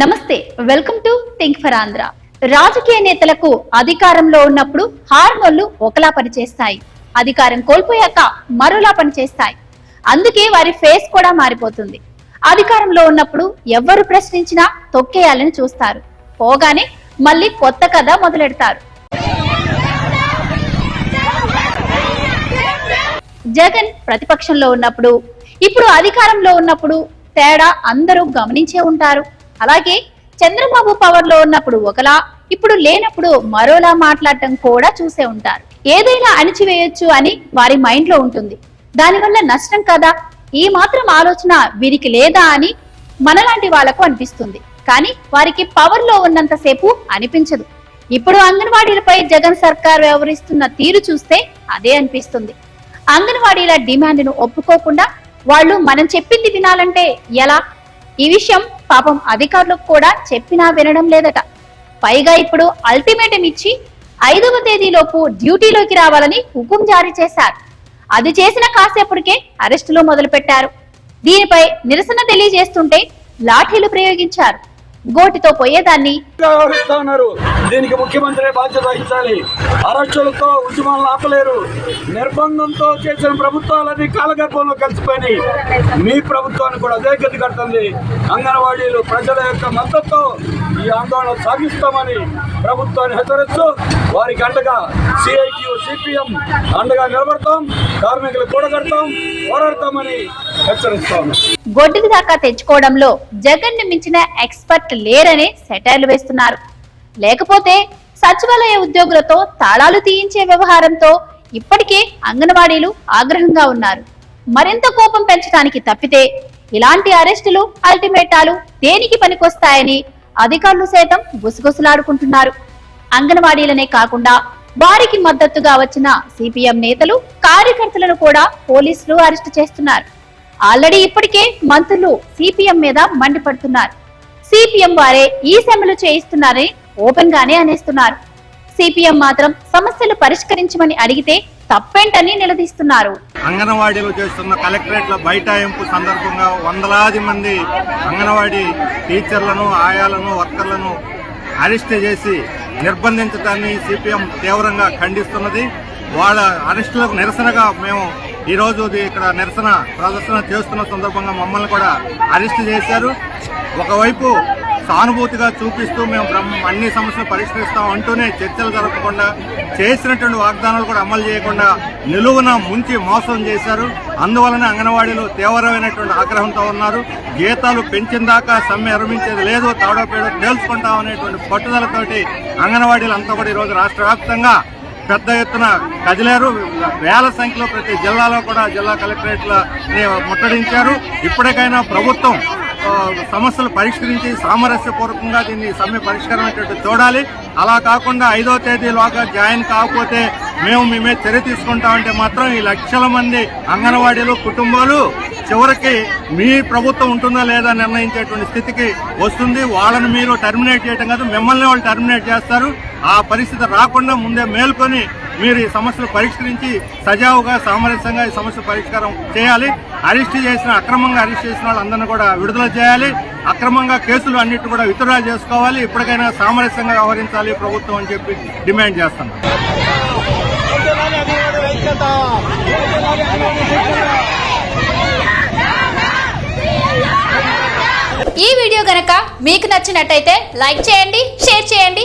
నమస్తే welcome to think for Andhra. రాజకీయ నేతలకు అధికారంలో ఉన్నప్పుడు హార్మోన్లు ఒకలా పనిచేస్తాయి. అధికారం కోల్పోయాక మరోలా పనిచేస్తాయి. అందుకే వారి ఫేస్ కూడా మారిపోతుంది. అధికారంలో ఉన్నప్పుడు ఎవరు ప్రశ్నించినా తొక్కేయాలని చూస్తారు. పోగానే మళ్ళీ కొత్త కథ మొదలెడతారు. జగన్ ప్రతిపక్షంలో ఉన్నప్పుడు ఇప్పుడు అధికారంలో ఉన్నప్పుడు తేడా అందరూ గమనించే ఉంటారు. అలాగే చంద్రబాబు పవర్లో ఉన్నప్పుడు ఒకలా ఇప్పుడు లేనప్పుడు మరోలా మాట్లాడటం కూడా చూసే ఉంటారు. ఏదైనా అణిచివేయొచ్చు అని వారి మైండ్లో ఉంటుంది. దానివల్ల నష్టం కదా? ఈ మాత్రం ఆలోచన వీరికి లేదా అని మనలాంటి వాళ్ళకు అనిపిస్తుంది. కానీ వారికి పవర్లో ఉన్నంతసేపు అనిపించదు. ఇప్పుడు అంగన్వాడీలపై జగన్ సర్కార్ వ్యవహరిస్తున్న తీరు చూస్తే అదే అనిపిస్తుంది. అంగన్వాడీల డిమాండ్ను ఒప్పుకోకుండా వాళ్ళు మనం చెప్పింది వినాలంటే ఎలా? ఈ విషయం పాపం అధికారులకు కూడా చెప్పినా వినడం లేదట. పైగా ఇప్పుడు అల్టిమేటం ఇచ్చి ఐదవ తేదీలోపు డ్యూటీలోకి రావాలని హుకుం జారీ చేశారు. అది చేసిన కాసేపటికే అరెస్టులు మొదలు పెట్టారు దీనిపై నిరసన తెలియజేస్తుంటే లాఠీలు ప్రయోగించారు. గోటితో పోయేదాన్ని. దీనికి ముఖ్యమంత్రి బాధ్యత వహించాలి. అరక్షలతో ఉద్యమాలను ఆపలేరు. నిర్బంధంతో చేసిన ప్రభుత్వాలన్నీ కాలగర్భంలో కలిసిపోయినాయి. మీ ప్రభుత్వాన్ని కూడా అదే గతి కడుతుంది. అంగన్వాడీలు ప్రజల యొక్క మద్దతు ఈ ఆందోళన సాగిస్తామని ప్రభుత్వాన్ని హెచ్చరిస్తూ వారికి అండగా సిఐటియు సిపిఎం అండగా నిలబడతాం. కార్మికులు కూడగడతాం. పోరాడతామని హెచ్చరిస్తాం గొడ్డుకి దాకా తెచ్చుకోవడంలో జగన్ని మించిన ఎక్స్పర్ట్ లేరనే సెటైర్లు వేస్తున్నారు. లేకపోతే సచివాలయ ఉద్యోగులతో తాళాలు తీయించే వ్యవహారంతో ఇప్పటికే అంగన్వాడీలు ఆగ్రహంగా ఉన్నారు. మరింత కోపం పెంచడానికి తప్పితే ఇలాంటి అరెస్టులు అల్టిమేటాలు దేనికి పనికొస్తాయని అధికారులు సైతం గుసగుసలాడుకుంటున్నారు. అంగన్వాడీలనే కాకుండా వారికి మద్దతుగా వచ్చిన సిపిఎం నేతలు కార్యకర్తలను కూడా పోలీసులు అరెస్టు చేస్తున్నారు. ఆల్రెడీ ఇప్పటికే మంత్రులు సిపిఎం మీద మండిపడుతున్నారు. సిపిఎం వారే ఈ సమ్మెలు చేయిస్తున్నారని ఓపెన్ గానే అనేస్తున్నారు. సిపిఎం మాత్రం సమస్యలు పరిష్కరించమని అడిగితే తప్పేంటని నిలదీస్తున్నారు. అంగన్వాడీలు చేస్తున్న కలెక్టరేట్ల బైఠాయింపు సందర్భంగా వందలాది మంది అంగన్వాడీ టీచర్లను ఆయాలను వర్కర్లను అరెస్ట్ చేసి నిర్బంధించడాన్ని సిపిఎం తీవ్రంగా ఖండిస్తున్నది. వాళ్ళ అరెస్టులకు నిరసనగా మేము ఈరోజు ఇక్కడ నిరసన ప్రదర్శన చేస్తున్న సందర్భంగా మమ్మల్ని కూడా అరెస్ట్ చేశారు. ఒకవైపు సానుభూతిగా చూపిస్తూ మేము అన్ని సమస్యలు పరిష్కరిస్తాం అంటూనే చర్చలు జరపకుండా చేసినటువంటి వాగ్దానాలు కూడా అమలు చేయకుండా నిలువున ముంచి మోసం చేశారు. అందువలన అంగన్వాడీలు తీవ్రమైనటువంటి ఆగ్రహంతో ఉన్నారు. జీతాలు పెంచిన దాకా సమ్మె విరమించేది లేదు తాడోపేడో తేల్చుకుంటాం అనేటువంటి పట్టుదలతోటి అంగన్వాడీలు అంతా కూడా ఈరోజు రాష్ట్ర వ్యాప్తంగా పెద్ద ఎత్తున కదిలారు. వేల సంఖ్యలో ప్రతి జిల్లాలో కూడా జిల్లా కలెక్టరేట్ల ముట్టడించారు. ఇప్పటికైనా ప్రభుత్వం సమస్యలు పరిష్కరించి సామరస్యపూర్వకంగా దీన్ని సమ్మె పరిష్కారం అనేటువంటి చూడాలి. అలా కాకుండా ఐదో తేదీలోగా జాయిన్ కాకపోతే మేము మేమే చర్య తీసుకుంటామంటే మాత్రం ఈ లక్షల మంది అంగన్వాడీలు కుటుంబాలు చివరికి మీ ప్రభుత్వం ఉంటుందా లేదా నిర్ణయించేటువంటి స్థితికి వస్తుంది. వాళ్ళని మీరు టర్మినేట్ చేయడం కాదు మిమ్మల్ని వాళ్ళు టర్మినేట్ చేస్తారు. ఆ పరిస్థితి రాకుండా ముందే మేల్కొని మీరు ఈ సమస్యలు పరిష్కరించి సజావుగా సామరస్యంగా ఈ సమస్య పరిష్కారం చేయాలి. అరెస్ట్ చేసిన అక్రమంగా అరెస్ట్ చేసిన వాళ్ళందరినీ కూడా విడుదల చేయాలి. అక్రమంగా కేసులు అన్నిటి కూడా విత్డ్రా చేసుకోవాలి. ఇప్పటికైనా సామరస్యంగా వ్యవహరించాలి ప్రభుత్వం అని చెప్పి డిమాండ్ చేస్తున్నాం. ఈ వీడియో గనక మీకు నచ్చినట్టయితే లైక్ చేయండి షేర్ చేయండి.